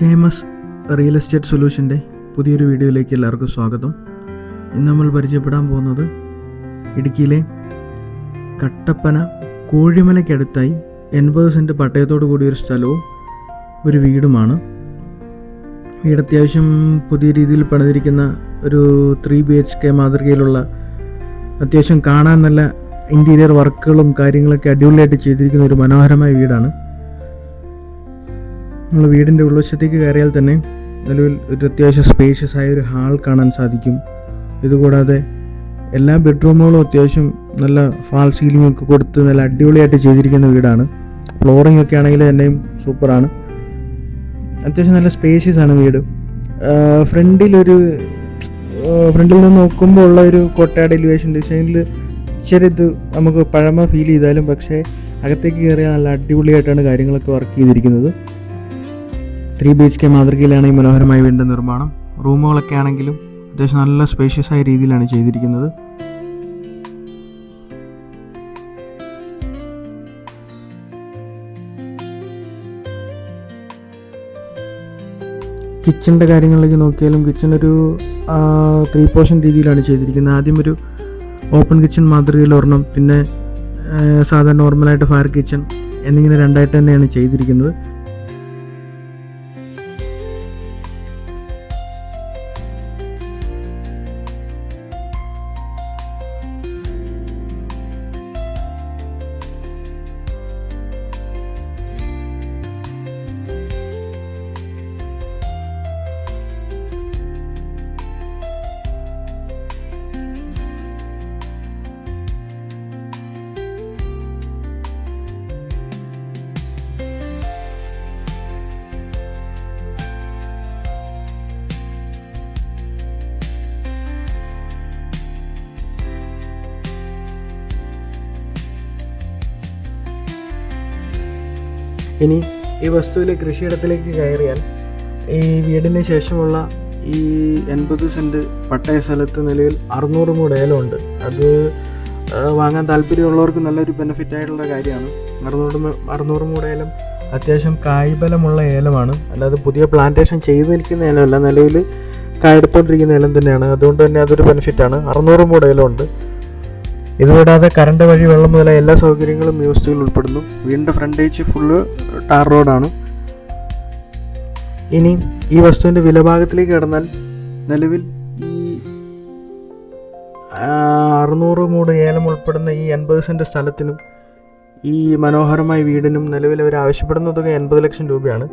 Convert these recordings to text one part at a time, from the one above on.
K M S real estate സൊല്യൂഷന്റെ പുതിയൊരു വീഡിയോയിലേക്ക് എല്ലാവർക്കും സ്വാഗതം. ഇന്ന് നമ്മൾ പരിചയപ്പെടാൻ പോകുന്നത് ഇടുക്കിയിലെ കട്ടപ്പന കോഴിമലയ്ക്കടുത്തായി എൺപത് സെന്റ് പട്ടയത്തോടു കൂടിയ ഒരു സ്ഥലവും ഒരു വീടുമാണ്. വീട് അത്യാവശ്യം പുതിയ രീതിയിൽ പണിതിരിക്കുന്ന ഒരു ത്രീ ബി എച്ച് കെ മാതൃകയിലുള്ള അത്യാവശ്യം കാണാൻ നല്ല ഇന്റീരിയർ വർക്കുകളും കാര്യങ്ങളൊക്കെ അടിപൊളിയായിട്ട് ചെയ്തിരിക്കുന്ന ഒരു മനോഹരമായ വീടാണ്. നമ്മൾ വീടിന്റെ ഉൾവശത്തേക്ക് കയറിയാൽ തന്നെ നിലവിൽ ഒരു അത്യാവശ്യം സ്പേഷ്യസ് ആയ ഒരു ഹാൾ കാണാൻ സാധിക്കും. ഇതുകൂടാതെ എല്ലാ ബെഡ്റൂമുകളും അത്യാവശ്യം നല്ല ഫാൾ സീലിംഗ് ഒക്കെ കൊടുത്ത് നല്ല അടിപൊളിയായിട്ട് ചെയ്തിരിക്കുന്ന വീടാണ്. ഫ്ലോറിംഗ് ഒക്കെ ആണെങ്കിൽ തന്നെയും സൂപ്പറാണ് അത്യാവശ്യം നല്ല സ്പേഷ്യസ് ആണ് വീട്. ഫ്രണ്ടിലൊരു ഫ്രണ്ടിൽ നിന്ന് നോക്കുമ്പോൾ ഉള്ള ഒരു കോട്ടയാട് എലിവേഷൻ ഡിസൈനിൽ ഇത് നമുക്ക് പഴമ ഫീൽ ചെയ്താലും പക്ഷേ അകത്തേക്ക് കയറിയാൽ നല്ല അടിപൊളിയായിട്ടാണ് കാര്യങ്ങളൊക്കെ വർക്ക് ചെയ്തിരിക്കുന്നത്. ത്രീ ബി എച്ച് കെ മാതൃകയിലാണ് ഈ മനോഹരമായ വീടിന്റെ നിർമ്മാണം. റൂമുകളൊക്കെ ആണെങ്കിലും അത്യാവശ്യം നല്ല സ്പേഷ്യസ് ആയ രീതിയിലാണ് ചെയ്തിരിക്കുന്നത്. കിച്ചന്റെ കാര്യങ്ങളിലേക്ക് നോക്കിയാലും കിച്ചൺ ഒരു ത്രീ പോർഷൻ രീതിയിലാണ് ചെയ്തിരിക്കുന്നത്. ആദ്യം ഒരു ഓപ്പൺ കിച്ചൺ മാതൃകയിൽ ഒരെണ്ണം പിന്നെ സാധാരണ നോർമലായിട്ട് ഫയർ കിച്ചൺ എന്നിങ്ങനെ രണ്ടായിട്ട് തന്നെയാണ് ചെയ്തിരിക്കുന്നത്. ഇനി ഈ വസ്തുവിലെ കൃഷിയിടത്തിലേക്ക് കയറിയാൽ ഈ വീടിന് ശേഷമുള്ള ഈ എൺപത് സെന്റ് പട്ടയ സ്ഥലത്ത് നിലവിൽ അറുന്നൂറ് മൂട് ഏലമുണ്ട് അത് വാങ്ങാൻ താല്പര്യമുള്ളവർക്ക് നല്ലൊരു ബെനിഫിറ്റ് ആയിട്ടുള്ള കാര്യമാണ്. അറുന്നൂറ് അറുന്നൂറ് മൂട് ഏലം അത്യാവശ്യം കായ്ബലമുള്ള ഏലമാണ്. അല്ലാതെ പുതിയ പ്ലാന്റേഷൻ ചെയ്ത് നിൽക്കുന്ന ഏലമല്ല നിലവിൽ കായെടുത്തോണ്ടിരിക്കുന്ന ഏലം തന്നെയാണ്. അതുകൊണ്ട് തന്നെ അതൊരു ബെനിഫിറ്റാണ് അറുന്നൂറ് മൂട് ഏലമുണ്ട് ഇതുകൂടാതെ കറണ്ട് വഴി വെള്ളം മുതലായ എല്ലാ സൗകര്യങ്ങളും വസ്തുവിൽ ഉൾപ്പെടുന്നു. വീടിന്റെ ഫ്രണ്ടേജ് ഫുള്ള് ടാർ റോഡാണ് ഇനി ഈ വസ്തുവിന്റെ വിലഭാഗത്തിലേക്ക് കടന്നാൽ നിലവിൽ ഈ അറുന്നൂറ് മൂട് ഏലം ഉൾപ്പെടുന്ന ഈ എൺപത് സെന്റ് സ്ഥലത്തിനും ഈ മനോഹരമായ വീടിനും നിലവിൽ അവർ ആവശ്യപ്പെടുന്ന തുക എൺപത് ലക്ഷം രൂപയാണ്.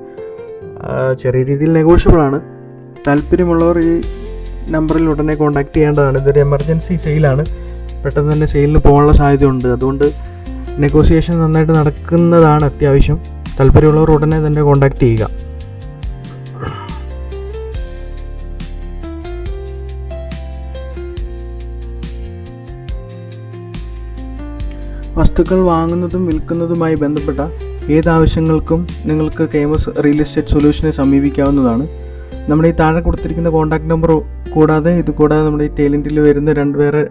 ചെറിയ രീതിയിൽ നെഗോഷ്യബിളാണ് താല്പര്യമുള്ളവർ ഈ നമ്പറിൽ ഉടനെ കോൺടാക്ട് ചെയ്യേണ്ടതാണ്. ഇതൊരു എമർജൻസി സെയിലാണ് പെട്ടെന്ന് തന്നെ സെയിലിന് പോകാനുള്ള സാധ്യതയുണ്ട്. അതുകൊണ്ട് നെഗോസിയേഷൻ നന്നായിട്ട് നടക്കുന്നതാണ് അത്യാവശ്യം. താല്പര്യമുള്ളവർ ഉടനെ തന്നെ കോൺടാക്ട് ചെയ്യുക. വസ്തുക്കൾ വാങ്ങുന്നതും വിൽക്കുന്നതുമായി ബന്ധപ്പെട്ട ഏത് ആവശ്യങ്ങൾക്കും നിങ്ങൾക്ക് കേമസ് റിയൽ എസ്റ്റേറ്റ് സൊല്യൂഷനെ സമീപിക്കാവുന്നതാണ്. നമ്മുടെ ഈ താഴെ കൊടുത്തിരിക്കുന്ന കോൺടാക്ട് നമ്പർ കൂടാതെ ഇത് കൂടാതെ നമ്മുടെ ഈ ടേലന്റിൽ വരുന്ന രണ്ട് വേറെ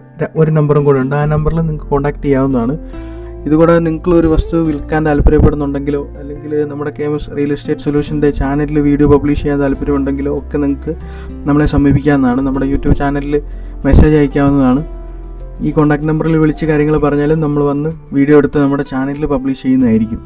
ഒരു നമ്പറും കൂടെ ഉണ്ട്. ആ നമ്പറിൽ നിങ്ങൾക്ക് കോൺടാക്ട് ചെയ്യാവുന്നതാണ്. ഇതുകൂടാതെ നിങ്ങൾ ഒരു വസ്തു വിൽക്കാൻ താല്പര്യപ്പെടുന്നുണ്ടെങ്കിലോ അല്ലെങ്കിൽ നമ്മുടെ K M S real estate സൊല്യൂഷന്റെ ചാനലിൽ വീഡിയോ പബ്ലിഷ് ചെയ്യാൻ താല്പര്യമുണ്ടെങ്കിലോ ഒക്കെ നിങ്ങൾക്ക് നമ്മളെ സമീപിക്കാവുന്നതാണ്. നമ്മുടെ യൂട്യൂബ് ചാനലിൽ മെസ്സേജ് അയക്കാവുന്നതാണ്. ഈ കോൺടാക്ട് നമ്പറിൽ വിളിച്ച് കാര്യങ്ങൾ പറഞ്ഞാലും നമ്മൾ വന്ന് വീഡിയോ എടുത്ത് നമ്മുടെ ചാനലിൽ പബ്ലിഷ് ചെയ്യുന്നതായിരിക്കും.